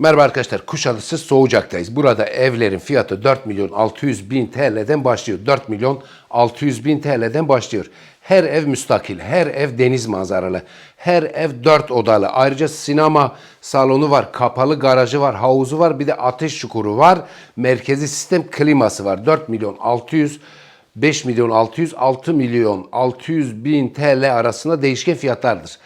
Merhaba arkadaşlar, Kuşadası Soğucak'tayız. Burada evlerin fiyatı 4 milyon 600 bin TL'den başlıyor. 4 milyon 600 bin TL'den başlıyor. Her ev müstakil, her ev deniz manzaralı, her ev 4 odalı. Ayrıca sinema salonu var, kapalı garajı var, havuzu var, bir de ateş çukuru var. Merkezi sistem kliması var. 4 milyon 600 5 milyon 600, 6 milyon 600 bin TL arasında değişken fiyatlardır.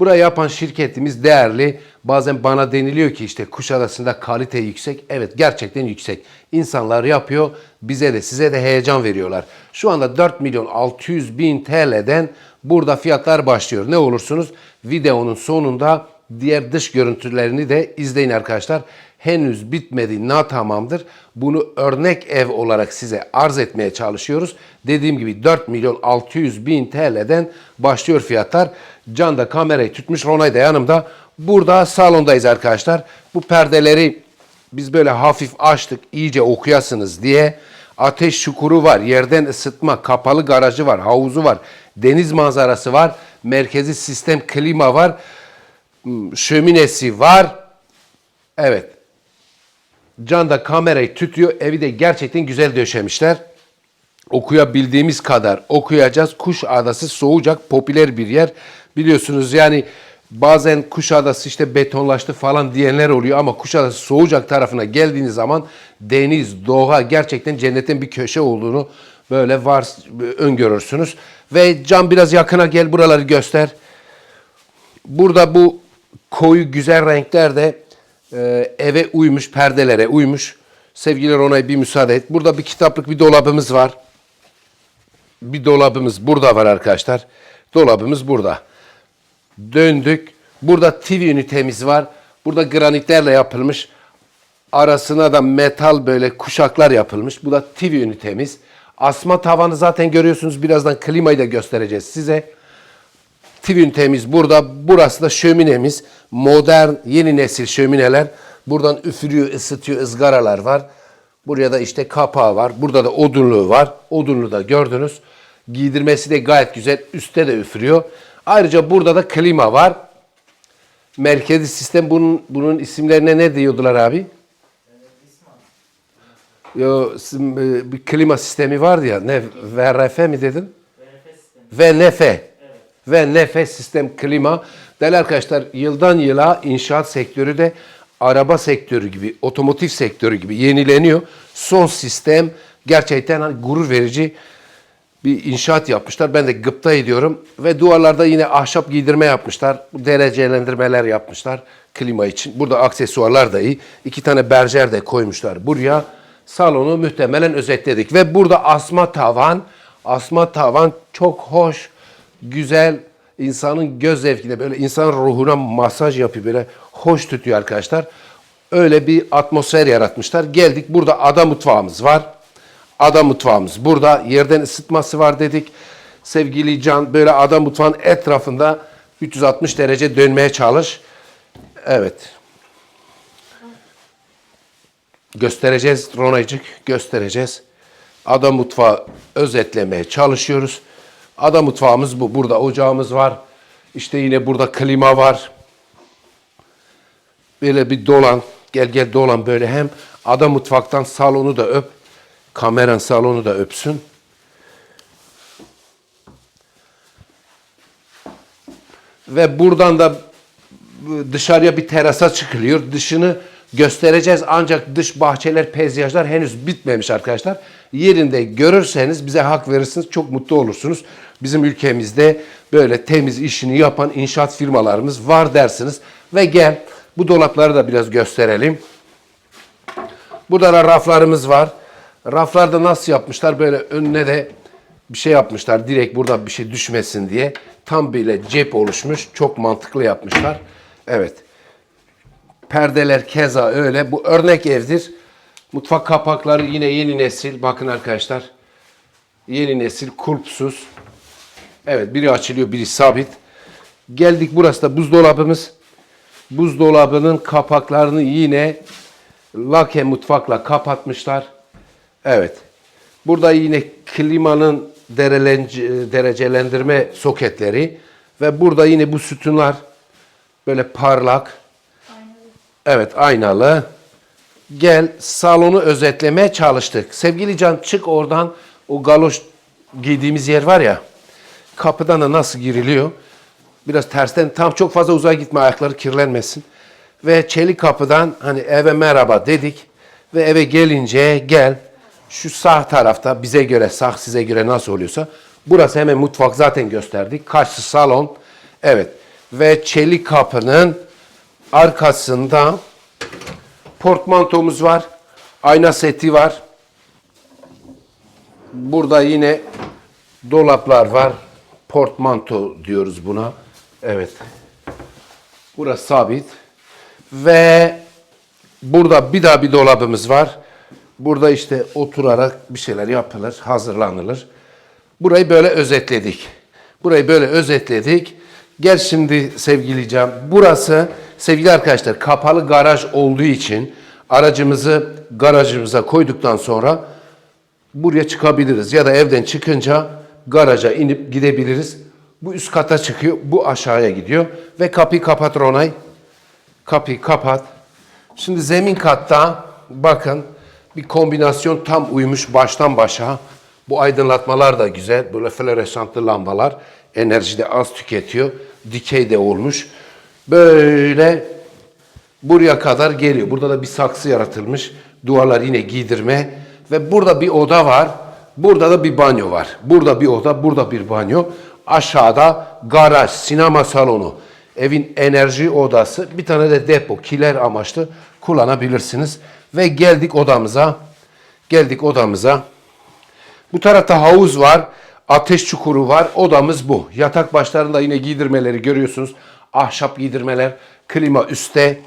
Burayı yapan şirketimiz değerli. Bazen bana deniliyor ki işte Kuşadası'nda kalite yüksek. Evet gerçekten yüksek. İnsanlar yapıyor. Bize de size de heyecan veriyorlar. Şu anda 4 milyon 600 bin TL'den burada fiyatlar başlıyor. Ne olursunuz videonun sonunda diğer dış görüntülerini de izleyin arkadaşlar. Henüz bitmedi, na tamamdır. Bunu örnek ev olarak size arz etmeye çalışıyoruz. Dediğim gibi 4 milyon 600 bin TL'den başlıyor fiyatlar. Can da kamerayı tutmuş, Ronay da yanımda. Burada salondayız arkadaşlar. Bu perdeleri biz böyle hafif açtık, iyice okuyasınız diye. Ateş çukuru var, yerden ısıtma, kapalı garajı var, havuzu var, deniz manzarası var, merkezi sistem klima var, şöminesi var. Evet. Can da kamerayı tutuyor. Evi de gerçekten güzel döşemişler. Okuyabildiğimiz kadar okuyacağız. Kuş Adası soğuyacak popüler bir yer. Biliyorsunuz yani bazen Kuş Adası işte betonlaştı falan diyenler oluyor ama Kuş Adası soğuyacak tarafına geldiğiniz zaman deniz, doğa gerçekten cennetin bir köşe olduğunu böyle var öngörürsünüz. Ve Can biraz yakına gel buraları göster. Burada bu koyu güzel renkler de e, eve uymuş, perdelere uymuş. Sevgili Ronay bir müsaade et. Burada bir kitaplık bir dolabımız var. Bir dolabımız burada var arkadaşlar. Dolabımız burada. Döndük. Burada TV ünitemiz var. Burada granitlerle yapılmış. Arasına da metal böyle kuşaklar yapılmış. Bu da TV ünitemiz. Asma tavanı zaten görüyorsunuz. Birazdan klimayı da göstereceğiz size. TV ünitemiz burada. Burası da şöminemiz. Modern, yeni nesil şömineler. Buradan üfürüyor, ısıtıyor, ızgaralar var. Buraya da işte kapağı var. Burada da odunluğu var. Odunluğu da gördünüz. Giydirmesi de gayet güzel. Üstte de üfürüyor. Ayrıca burada da klima var. Merkezi sistem bunun, bunun isimlerine ne diyordular abi? Yo, e, bir klima sistemi vardı ya. Ne? VRF mi dedin? Ve nefe. Ve nefes sistem klima. Değerli arkadaşlar yıldan yıla inşaat sektörü de araba sektörü gibi, otomotiv sektörü gibi yenileniyor. Son sistem gerçekten hani gurur verici bir inşaat yapmışlar. Ben de gıpta ediyorum. Ve duvarlarda yine ahşap giydirme yapmışlar. Derecelendirmeler yapmışlar klima için. Burada aksesuarlar da iyi. İki tane berjer de koymuşlar buraya. Salonu muhtemelen özetledik. Ve burada asma tavan. Asma tavan çok hoş, güzel, insanın göz zevkine böyle insan ruhuna masaj yapıyor böyle hoş tutuyor arkadaşlar. Öyle bir atmosfer yaratmışlar. Geldik burada ada mutfağımız var. Ada mutfağımız burada. Yerden ısıtması var dedik. Sevgili Can böyle ada mutfağın etrafında 360 derece dönmeye çalış. Evet. Göstereceğiz Ronaycık, göstereceğiz. Ada mutfağı özetlemeye çalışıyoruz. Ada mutfağımız bu. Burada ocağımız var. İşte yine burada klima var. Böyle bir dolan. Gel gel dolan böyle hem ada mutfaktan salonu da öp. Kameran salonu da öpsün. Ve buradan da dışarıya bir terasa çıkılıyor. Dışını göstereceğiz ancak dış bahçeler, peyzajlar henüz bitmemiş arkadaşlar. Yerinde görürseniz bize hak verirsiniz. Çok mutlu olursunuz. Bizim ülkemizde böyle temiz işini yapan inşaat firmalarımız var dersiniz. Ve gel bu dolapları da biraz gösterelim. Burada da raflarımız var. Raflarda nasıl yapmışlar? Böyle önüne de bir şey yapmışlar. Direkt burada bir şey düşmesin diye. Tam böyle cep oluşmuş. Çok mantıklı yapmışlar. Evet. Perdeler keza öyle. Bu örnek evdir. Mutfak kapakları yine yeni nesil. Bakın arkadaşlar. Yeni nesil kulpsuz. Evet biri açılıyor biri sabit. Geldik burası da buzdolabımız. Buzdolabının kapaklarını yine lake mutfakla kapatmışlar. Evet. Burada yine klimanın derecelendirme soketleri ve burada yine bu sütunlar böyle parlak. Evet aynalı. Gel salonu özetlemeye çalıştık. Sevgili Can çık oradan o galoş giydiğimiz yer var ya. Kapıdan da nasıl giriliyor? Biraz tersten tam çok fazla uzağa gitme ayakları kirlenmesin. Ve çelik kapıdan hani eve merhaba dedik. Ve eve gelince gel şu sağ tarafta bize göre sağ size göre nasıl oluyorsa. Burası hemen mutfak zaten gösterdik. Karşı salon. Evet. Ve çelik kapının arkasında portmantomuz var. Ayna seti var. Burada yine dolaplar var. Portmanto diyoruz buna. Evet. Burası sabit. Ve burada bir daha bir dolabımız var. Burada işte oturarak bir şeyler yapılır, hazırlanılır. Burayı böyle özetledik. Burayı böyle özetledik. Gel şimdi sevgili Can. Burası sevgili arkadaşlar kapalı garaj olduğu için aracımızı garajımıza koyduktan sonra buraya çıkabiliriz. Ya da evden çıkınca garaja inip gidebiliriz. Bu üst kata çıkıyor, bu aşağıya gidiyor. Ve kapıyı kapat Ronay. Kapıyı kapat. Şimdi zemin katta bakın bir kombinasyon tam uymuş baştan başa. Bu aydınlatmalar da güzel. Böyle floresantlı lambalar. Enerji de az tüketiyor. Dikey de olmuş. Böyle buraya kadar geliyor. Burada da bir saksı yaratılmış. Duvarlar yine giydirme. Ve burada bir oda var. Burada da bir banyo var. Burada bir oda, burada bir banyo. Aşağıda garaj, sinema salonu, evin enerji odası, bir tane de depo, kiler amaçlı kullanabilirsiniz. Ve geldik odamıza. Geldik odamıza. Bu tarafta havuz var. Ateş çukuru var. Odamız bu. Yatak başlarında yine giydirmeleri görüyorsunuz. Ahşap giydirmeler. Klima üstte.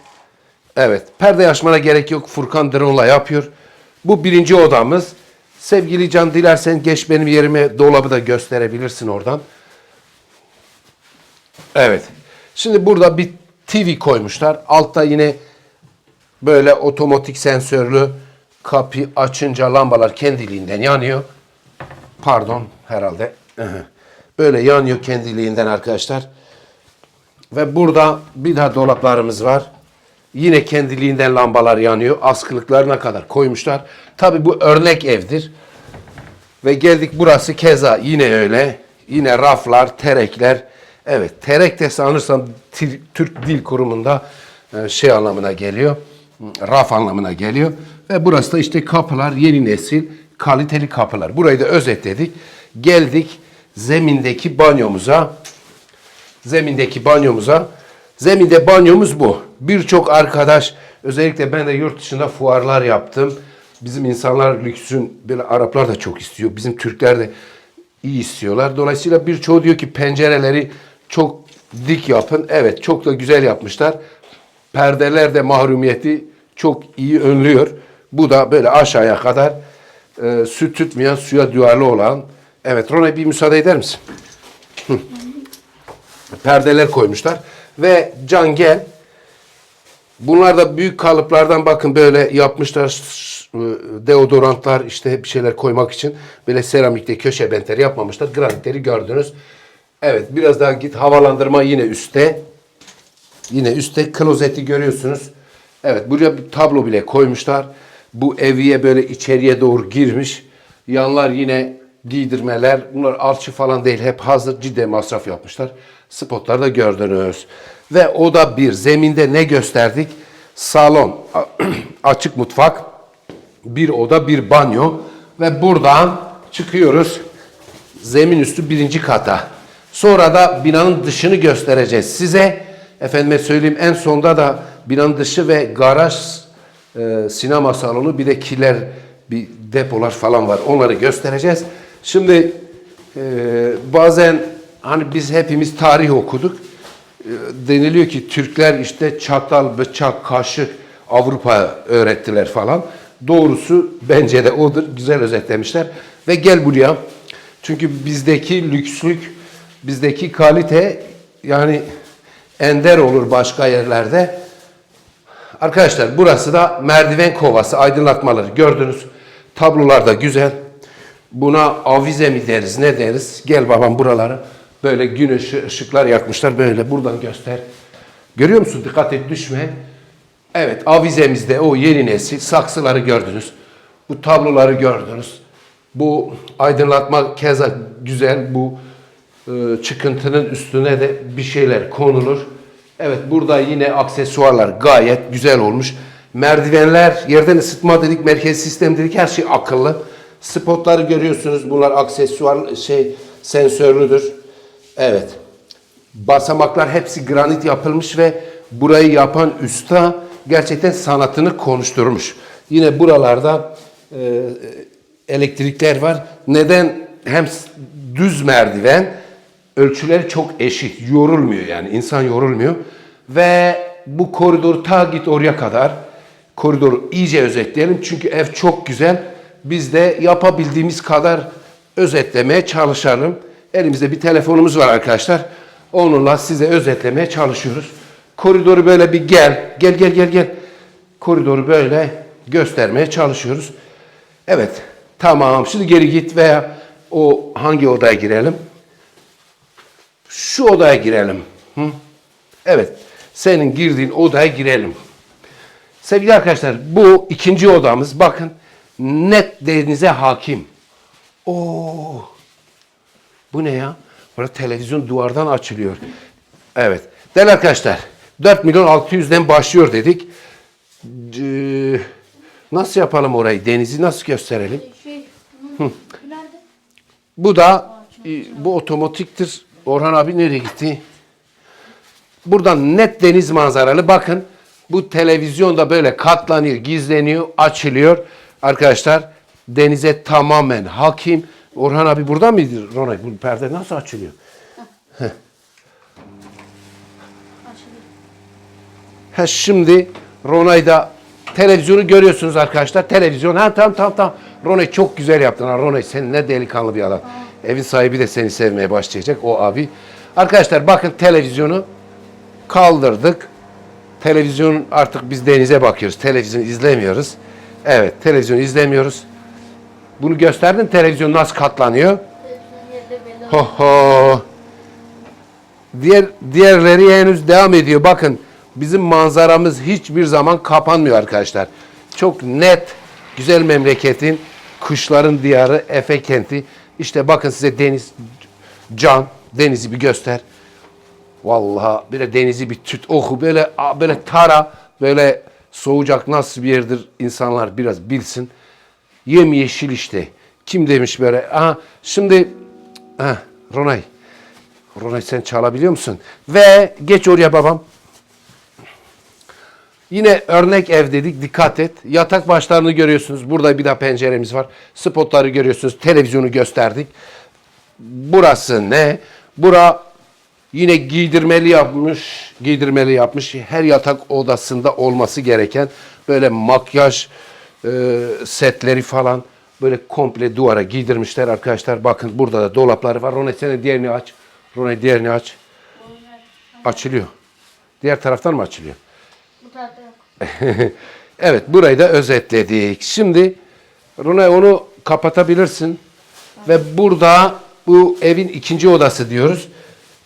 Evet. Perde açmana gerek yok. Furkan drone'la yapıyor. Bu birinci odamız. Sevgili Can dilersen geç benim yerime dolabı da gösterebilirsin oradan. Evet. Şimdi burada bir TV koymuşlar. Altta yine böyle otomatik sensörlü kapı açınca lambalar kendiliğinden yanıyor. Pardon herhalde. Böyle yanıyor kendiliğinden arkadaşlar. Ve burada bir daha dolaplarımız var. Yine kendiliğinden lambalar yanıyor. Askılıklarına kadar koymuşlar. Tabi bu örnek evdir. Ve geldik burası keza yine öyle. Yine raflar, terekler. Evet terek de sanırsam Türk Dil Kurumu'nda e, şey anlamına geliyor. Raf anlamına geliyor. Ve burası da işte kapılar yeni nesil kaliteli kapılar. Burayı da özetledik. Geldik zemindeki banyomuza. Zemindeki banyomuza. Zeminde banyomuz bu. Birçok arkadaş özellikle ben de yurt dışında fuarlar yaptım. Bizim insanlar lüksün böyle Araplar da çok istiyor. Bizim Türkler de iyi istiyorlar. Dolayısıyla birçoğu diyor ki pencereleri çok dik yapın. Evet çok da güzel yapmışlar. Perdeler de mahrumiyeti çok iyi önlüyor. Bu da böyle aşağıya kadar e, su tutmayan, suya duyarlı olan. Evet Rona bir müsaade eder misin? Hı. Perdeler koymuşlar. Ve can gel. Bunlar da büyük kalıplardan bakın böyle yapmışlar e, deodorantlar işte bir şeyler koymak için böyle seramikte köşe bentleri yapmamışlar. Granitleri gördünüz. Evet biraz daha git havalandırma yine üstte. Yine üstte klozeti görüyorsunuz. Evet buraya bir tablo bile koymuşlar. Bu eviye böyle içeriye doğru girmiş. Yanlar yine giydirmeler. Bunlar alçı falan değil. Hep hazır ciddi masraf yapmışlar. Spotlarda gördünüz. Ve o da bir. Zeminde ne gösterdik? Salon, açık mutfak, bir oda, bir banyo. Ve buradan çıkıyoruz. Zemin üstü birinci kata. Sonra da binanın dışını göstereceğiz size. Efendime söyleyeyim en sonda da binanın dışı ve garaj, e, sinema salonu bir de kiler, bir depolar falan var. Onları göstereceğiz. Şimdi e, bazen hani biz hepimiz tarih okuduk. E, deniliyor ki Türkler işte çatal, bıçak, kaşık Avrupa öğrettiler falan. Doğrusu bence de odur. Güzel özetlemişler. Ve gel buraya. Çünkü bizdeki lükslük, bizdeki kalite yani ender olur başka yerlerde. Arkadaşlar burası da merdiven kovası aydınlatmaları gördünüz. Tablolar da güzel. Buna avize mi deriz ne deriz? Gel babam buraları. Böyle gün ışı- ışıklar yakmışlar böyle buradan göster. Görüyor musun? Dikkat et düşme. Evet avizemizde o yeni nesil saksıları gördünüz. Bu tabloları gördünüz. Bu aydınlatma keza güzel. Bu e, çıkıntının üstüne de bir şeyler konulur. Evet burada yine aksesuarlar gayet güzel olmuş. Merdivenler, yerden ısıtma dedik, merkez sistem dedik her şey akıllı. Spotları görüyorsunuz. Bunlar aksesuar şey sensörlüdür. Evet. Basamaklar hepsi granit yapılmış ve burayı yapan usta gerçekten sanatını konuşturmuş. Yine buralarda e, elektrikler var. Neden? Hem düz merdiven, ölçüleri çok eşit, yorulmuyor yani insan yorulmuyor. Ve bu koridor ta git oraya kadar koridoru iyice özetleyelim çünkü ev çok güzel. Biz de yapabildiğimiz kadar özetlemeye çalışalım. Elimizde bir telefonumuz var arkadaşlar. Onunla size özetlemeye çalışıyoruz. Koridoru böyle bir gel, gel gel gel gel. Koridoru böyle göstermeye çalışıyoruz. Evet, tamam. Şimdi geri git veya o hangi odaya girelim? Şu odaya girelim. Hı? Evet, senin girdiğin odaya girelim. Sevgili arkadaşlar, bu ikinci odamız. Bakın, net denize hakim. Oo, bu ne ya? Burada televizyon duvardan açılıyor. Evet. Değerli arkadaşlar 4 milyon 600'den başlıyor dedik. Ee, nasıl yapalım orayı? Denizi nasıl gösterelim? Şey, hı. nerede? Bu da e, bu otomatiktir. Orhan abi nereye gitti? Buradan net deniz manzaralı. Bakın bu televizyon da böyle katlanıyor, gizleniyor, açılıyor. Arkadaşlar denize tamamen hakim. Orhan abi burada mıydı Ronay? Bu perde nasıl açılıyor? Açılıyor. Ha şimdi Ronay'da televizyonu görüyorsunuz arkadaşlar. Televizyon. Ha tamam tamam tamam. Ronay çok güzel yaptın. Ha, Ronay sen ne delikanlı bir adam. Evin sahibi de seni sevmeye başlayacak. O abi. Arkadaşlar bakın televizyonu kaldırdık. Televizyon artık biz denize bakıyoruz. Televizyon izlemiyoruz. Evet televizyon izlemiyoruz. Bunu gösterdin televizyon nasıl katlanıyor. Ho ho. Diğer diğerleri henüz devam ediyor. Bakın bizim manzaramız hiçbir zaman kapanmıyor arkadaşlar. Çok net, güzel memleketin, kuşların diyarı, Efe kenti. İşte bakın size deniz, can, denizi bir göster. Vallahi böyle denizi bir tüt oku böyle a, böyle tara böyle soğuyacak nasıl bir yerdir insanlar biraz bilsin. Yem yeşil işte. Kim demiş böyle? Aha şimdi ha, Ronay. Ronay sen çalabiliyor musun? Ve geç oraya babam. Yine örnek ev dedik dikkat et. Yatak başlarını görüyorsunuz. Burada bir daha penceremiz var. Spotları görüyorsunuz. Televizyonu gösterdik. Burası ne? Bura yine giydirmeli yapmış. Giydirmeli yapmış. Her yatak odasında olması gereken böyle makyaj e, setleri falan böyle komple duvara giydirmişler arkadaşlar. Bakın burada da dolapları var. Ronay senin diğerini aç. Ronay diğerini aç. Açılıyor. Diğer taraftan mı açılıyor? Bu tarafta yok. evet burayı da özetledik. Şimdi Runay onu kapatabilirsin. Ve burada bu evin ikinci odası diyoruz.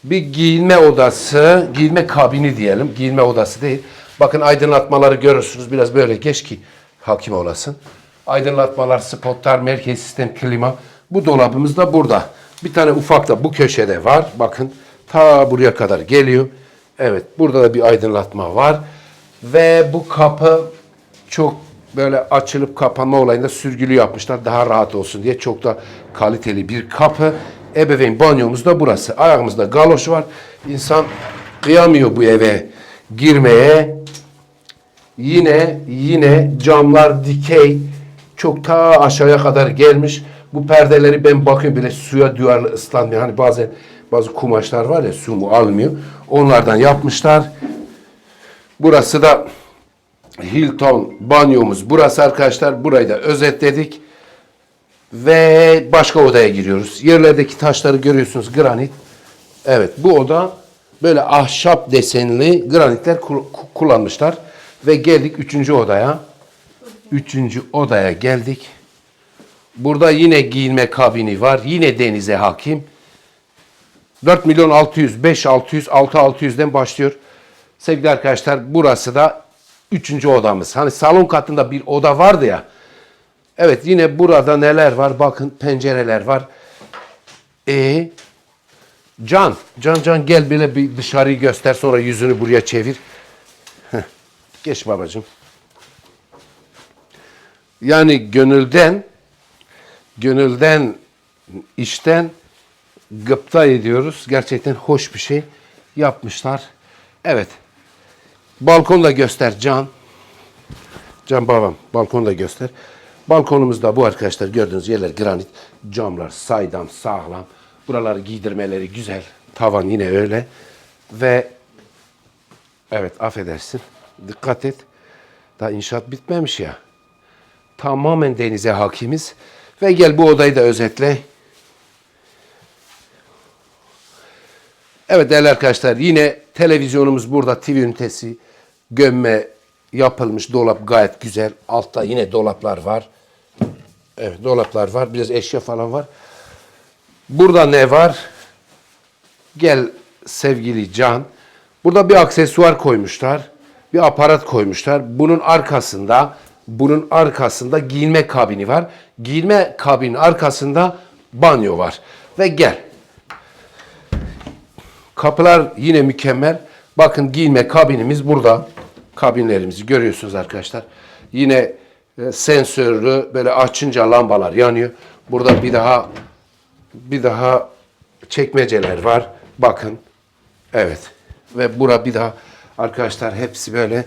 Bir giyinme odası, giyinme kabini diyelim. Giyinme odası değil. Bakın aydınlatmaları görürsünüz. Biraz böyle geç ki hakim olasın. Aydınlatmalar, spotlar, merkez sistem, klima. Bu dolabımız da burada. Bir tane ufak da bu köşede var. Bakın ta buraya kadar geliyor. Evet burada da bir aydınlatma var. Ve bu kapı çok böyle açılıp kapanma olayında sürgülü yapmışlar. Daha rahat olsun diye çok da kaliteli bir kapı. Ebeveyn banyomuz da burası. Ayağımızda galoş var. İnsan kıyamıyor bu eve girmeye. Yine yine camlar dikey. Çok ta aşağıya kadar gelmiş. Bu perdeleri ben bakıyorum bile suya duyarlı ıslanmıyor. Hani bazen bazı kumaşlar var ya su mu almıyor. Onlardan yapmışlar. Burası da Hilton banyomuz. Burası arkadaşlar. Burayı da özetledik. Ve başka odaya giriyoruz. Yerlerdeki taşları görüyorsunuz. Granit. Evet bu oda böyle ahşap desenli granitler kul- ku- kullanmışlar. Ve geldik üçüncü odaya. Üçüncü odaya geldik. Burada yine giyinme kabini var. Yine denize hakim. 4 milyon 600, 5 600, 6 600'den başlıyor. Sevgili arkadaşlar burası da üçüncü odamız. Hani salon katında bir oda vardı ya. Evet yine burada neler var? Bakın pencereler var. E Can, Can Can gel böyle bir dışarıyı göster sonra yüzünü buraya çevir. Geç babacığım. Yani gönülden gönülden işten gıpta ediyoruz. Gerçekten hoş bir şey yapmışlar. Evet. Balkonu da göster Can. Can babam balkonu da göster. Balkonumuzda bu arkadaşlar gördüğünüz yerler granit. Camlar saydam sağlam. Buraları giydirmeleri güzel. Tavan yine öyle. Ve evet affedersin. Dikkat et. Daha inşaat bitmemiş ya. Tamamen denize hakimiz. Ve gel bu odayı da özetle. Evet değerli arkadaşlar yine televizyonumuz burada TV ünitesi gömme yapılmış dolap gayet güzel. Altta yine dolaplar var. Evet dolaplar var. Biraz eşya falan var. Burada ne var? Gel sevgili Can. Burada bir aksesuar koymuşlar. Bir aparat koymuşlar. Bunun arkasında bunun arkasında giyinme kabini var. Giyinme kabinin arkasında banyo var. Ve gel. Kapılar yine mükemmel. Bakın giyinme kabinimiz burada. Kabinlerimizi görüyorsunuz arkadaşlar. Yine e, sensörlü böyle açınca lambalar yanıyor. Burada bir daha bir daha çekmeceler var. Bakın. Evet. Ve bura bir daha arkadaşlar hepsi böyle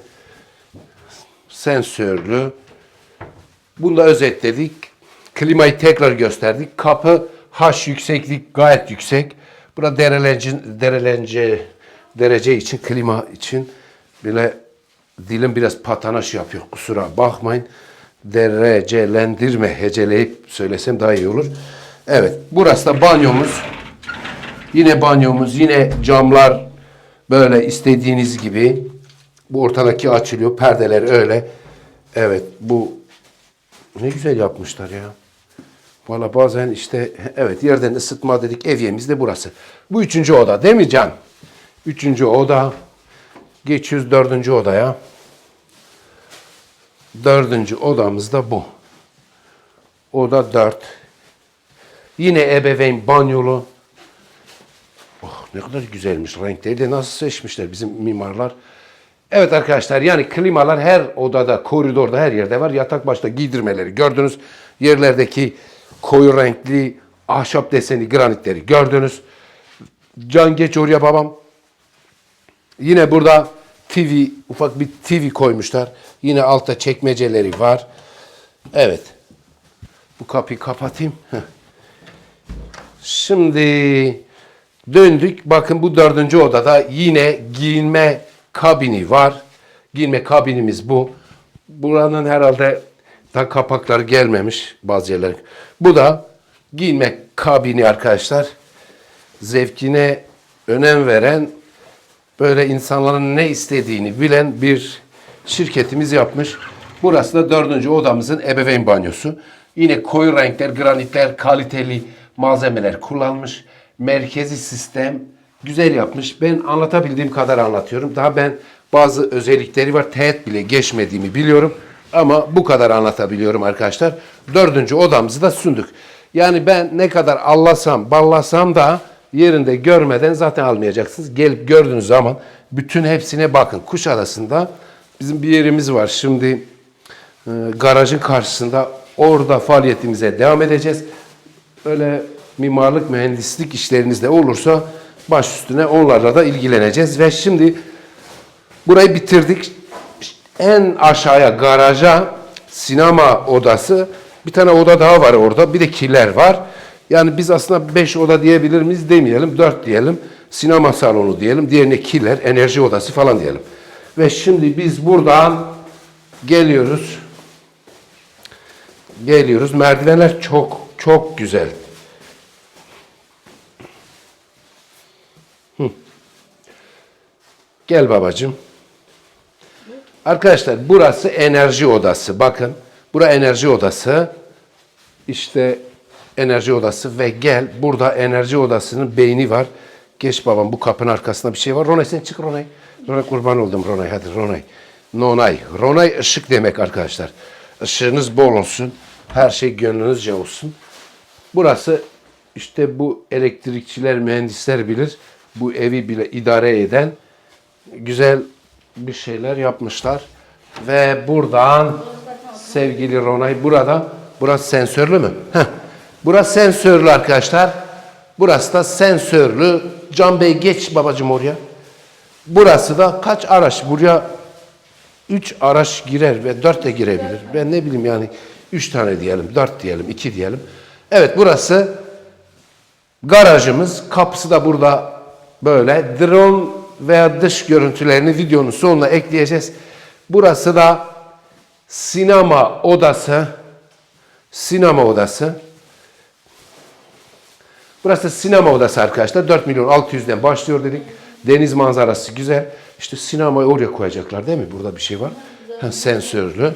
sensörlü. Bunu da özetledik. Klimayı tekrar gösterdik. Kapı H yükseklik gayet yüksek. Burada derelence, derelence derece için, klima için bile dilim biraz patanaş yapıyor. Kusura bakmayın. Derecelendirme heceleyip söylesem daha iyi olur. Evet. Burası da banyomuz. Yine banyomuz, yine camlar böyle istediğiniz gibi. Bu ortadaki açılıyor. Perdeler öyle. Evet bu ne güzel yapmışlar ya. Valla bazen işte evet yerden ısıtma dedik evyemiz de burası. Bu üçüncü oda değil mi Can? Üçüncü oda. Geçiyoruz dördüncü odaya. Dördüncü odamız da bu. Oda dört. Yine ebeveyn banyolu. Ne kadar güzelmiş. Renkleri de nasıl seçmişler bizim mimarlar. Evet arkadaşlar yani klimalar her odada, koridorda her yerde var. Yatak başta giydirmeleri gördünüz. Yerlerdeki koyu renkli ahşap deseni granitleri gördünüz. Can geç oraya babam. Yine burada TV, ufak bir TV koymuşlar. Yine altta çekmeceleri var. Evet. Bu kapıyı kapatayım. Şimdi döndük. Bakın bu dördüncü odada yine giyinme kabini var. Giyinme kabinimiz bu. Buranın herhalde daha kapakları gelmemiş bazı yerler. Bu da giyinme kabini arkadaşlar. Zevkine önem veren böyle insanların ne istediğini bilen bir şirketimiz yapmış. Burası da dördüncü odamızın ebeveyn banyosu. Yine koyu renkler, granitler, kaliteli malzemeler kullanmış. Merkezi sistem güzel yapmış. Ben anlatabildiğim kadar anlatıyorum. Daha ben bazı özellikleri var. Teğet bile geçmediğimi biliyorum. Ama bu kadar anlatabiliyorum arkadaşlar. Dördüncü odamızı da sündük. Yani ben ne kadar allasam, ballasam da yerinde görmeden zaten almayacaksınız. Gelip gördüğünüz zaman bütün hepsine bakın. Kuşadası'nda bizim bir yerimiz var. Şimdi e, garajın karşısında orada faaliyetimize devam edeceğiz. Öyle mimarlık, mühendislik işlerinizde olursa baş üstüne onlarla da ilgileneceğiz. Ve şimdi burayı bitirdik. En aşağıya garaja sinema odası bir tane oda daha var orada. Bir de kiler var. Yani biz aslında 5 oda diyebilir miyiz demeyelim. 4 diyelim. Sinema salonu diyelim. Diğerine kiler, enerji odası falan diyelim. Ve şimdi biz buradan geliyoruz. Geliyoruz. Merdivenler çok çok güzel. Gel babacığım. Arkadaşlar burası enerji odası. Bakın. Bura enerji odası. İşte enerji odası ve gel burada enerji odasının beyni var. Geç babam bu kapının arkasında bir şey var. Ronay sen çık Ronay. Ronay kurban oldum Ronay hadi Ronay. Nonay. Ronay ışık demek arkadaşlar. Işığınız bol olsun. Her şey gönlünüzce olsun. Burası işte bu elektrikçiler, mühendisler bilir. Bu evi bile idare eden güzel bir şeyler yapmışlar. Ve buradan sevgili Ronay burada. Burası sensörlü mü? Heh. Burası sensörlü arkadaşlar. Burası da sensörlü. Can Bey geç babacım oraya. Burası da kaç araç? Buraya 3 araç girer ve 4 de girebilir. Ben ne bileyim yani 3 tane diyelim, 4 diyelim, 2 diyelim. Evet burası garajımız. Kapısı da burada böyle. Drone veya dış görüntülerini videonun sonuna ekleyeceğiz. Burası da sinema odası. Sinema odası. Burası sinema odası arkadaşlar. 4 milyon 600'den başlıyor dedik. Deniz manzarası güzel. İşte sinemayı oraya koyacaklar değil mi? Burada bir şey var. Ha, sensörlü.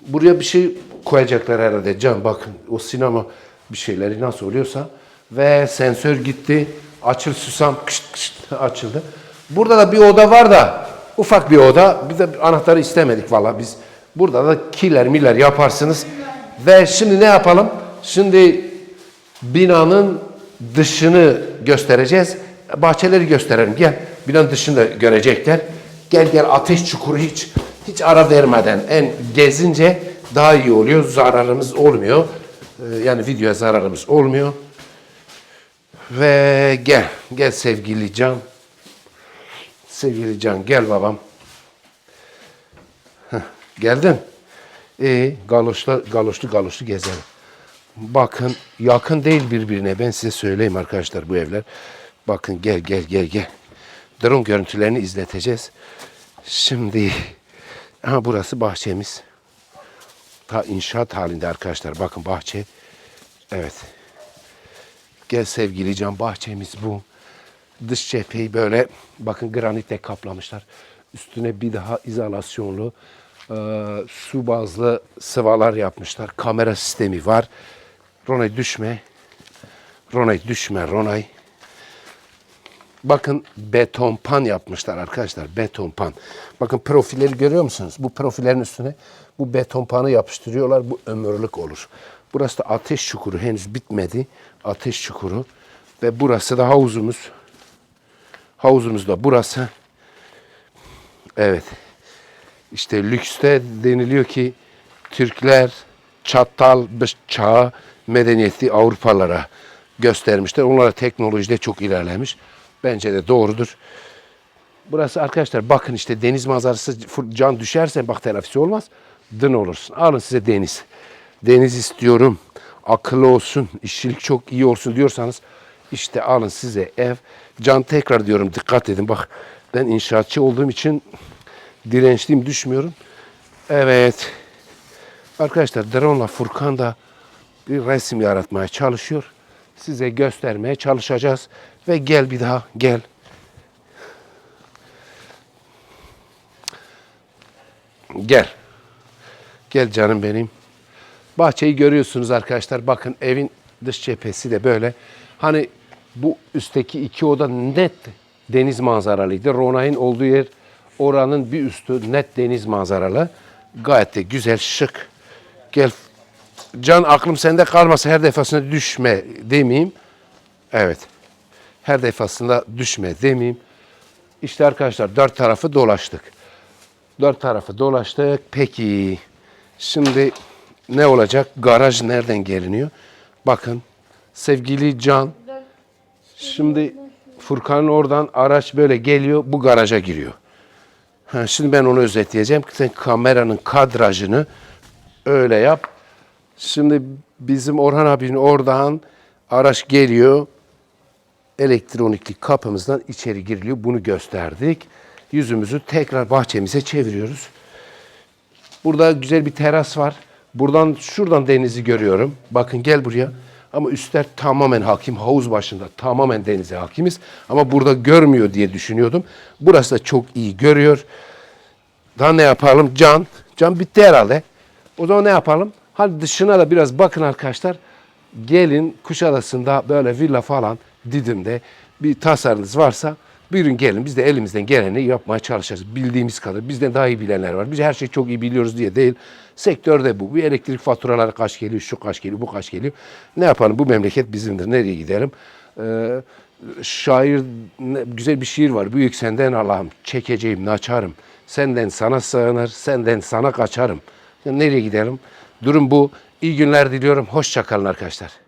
Buraya bir şey koyacaklar herhalde. Can bakın o sinema bir şeyleri nasıl oluyorsa. Ve sensör gitti. Açıl susam kışt kışt açıldı. Burada da bir oda var da ufak bir oda. Bir de anahtarı istemedik valla biz. Burada da kiler miler yaparsınız. Ve şimdi ne yapalım? Şimdi binanın dışını göstereceğiz. Bahçeleri gösterelim. Gel. Binanın dışını da görecekler. Gel gel ateş çukuru hiç hiç ara vermeden en gezince daha iyi oluyor. Zararımız olmuyor. Ee, Yani videoya zararımız olmuyor. Ve gel. Gel sevgili Can. Sevgili Can gel babam. Heh, geldin. İyi. Galoşla, galoşlu galoşlu gezelim. Bakın yakın değil birbirine. Ben size söyleyeyim arkadaşlar bu evler. Bakın gel gel gel gel. Drone görüntülerini izleteceğiz. Şimdi aha burası bahçemiz. Ta inşaat halinde arkadaşlar. Bakın bahçe. Evet. Gel sevgili can bahçemiz bu. Dış cepheyi böyle bakın granitle kaplamışlar. Üstüne bir daha izolasyonlu e, su bazlı sıvalar yapmışlar. Kamera sistemi var. Ronay düşme. Ronay düşme Ronay. Bakın beton pan yapmışlar arkadaşlar. Beton pan. Bakın profilleri görüyor musunuz? Bu profillerin üstüne bu beton panı yapıştırıyorlar. Bu ömürlük olur. Burası da ateş çukuru. Henüz bitmedi. Ateş çukuru. Ve burası da havuzumuz. Havuzumuz da burası. Evet. İşte lükste deniliyor ki Türkler çatal çağı medeniyeti Avrupalara göstermişler. Onlara teknolojide çok ilerlemiş. Bence de doğrudur. Burası arkadaşlar bakın işte deniz manzarası can düşerse bak telafisi olmaz. Dın olursun. Alın size deniz. Deniz istiyorum. Akıllı olsun. işçilik çok iyi olsun diyorsanız işte alın size ev. Can tekrar diyorum dikkat edin. Bak ben inşaatçı olduğum için dirençliyim düşmüyorum. Evet. Arkadaşlar Drone'la Furkan da bir resim yaratmaya çalışıyor. Size göstermeye çalışacağız. Ve gel bir daha gel. Gel. Gel canım benim. Bahçeyi görüyorsunuz arkadaşlar. Bakın evin dış cephesi de böyle. Hani bu üstteki iki oda net deniz manzaralıydı. Ronay'ın olduğu yer oranın bir üstü net deniz manzaralı. Gayet de güzel, şık. Gel. Can aklım sende kalmasa her defasında düşme demeyeyim. Evet. Her defasında düşme demeyeyim. İşte arkadaşlar dört tarafı dolaştık. Dört tarafı dolaştık. Peki şimdi ne olacak? Garaj nereden geliniyor? Bakın sevgili Can şimdi Furkan'ın oradan araç böyle geliyor bu garaja giriyor. Ha, şimdi ben onu özetleyeceğim. Sen kameranın kadrajını öyle yap. Şimdi bizim Orhan abinin oradan araç geliyor. Elektronikli kapımızdan içeri giriliyor. Bunu gösterdik. Yüzümüzü tekrar bahçemize çeviriyoruz. Burada güzel bir teras var. Buradan şuradan denizi görüyorum. Bakın gel buraya. Ama üstler tamamen hakim. Havuz başında tamamen denize hakimiz. Ama burada görmüyor diye düşünüyordum. Burası da çok iyi görüyor. Daha ne yapalım? Can. Can bitti herhalde. O zaman ne yapalım? Hadi dışına da biraz bakın arkadaşlar. Gelin Kuşadası'nda böyle villa falan Didim'de bir tasarınız varsa Buyurun gelin biz de elimizden geleni yapmaya çalışacağız. Bildiğimiz kadar. Bizden daha iyi bilenler var. Biz her şeyi çok iyi biliyoruz diye değil. Sektörde bu. Bu elektrik faturaları kaç geliyor, şu kaç geliyor, bu kaç geliyor. Ne yapalım? Bu memleket bizimdir. Nereye gidelim? Ee, şair güzel bir şiir var. Büyük senden Allah'ım çekeceğim naçarım. Senden sana sığınır, senden sana kaçarım. Ya nereye gidelim? Durum bu. İyi günler diliyorum. Hoşça kalın arkadaşlar.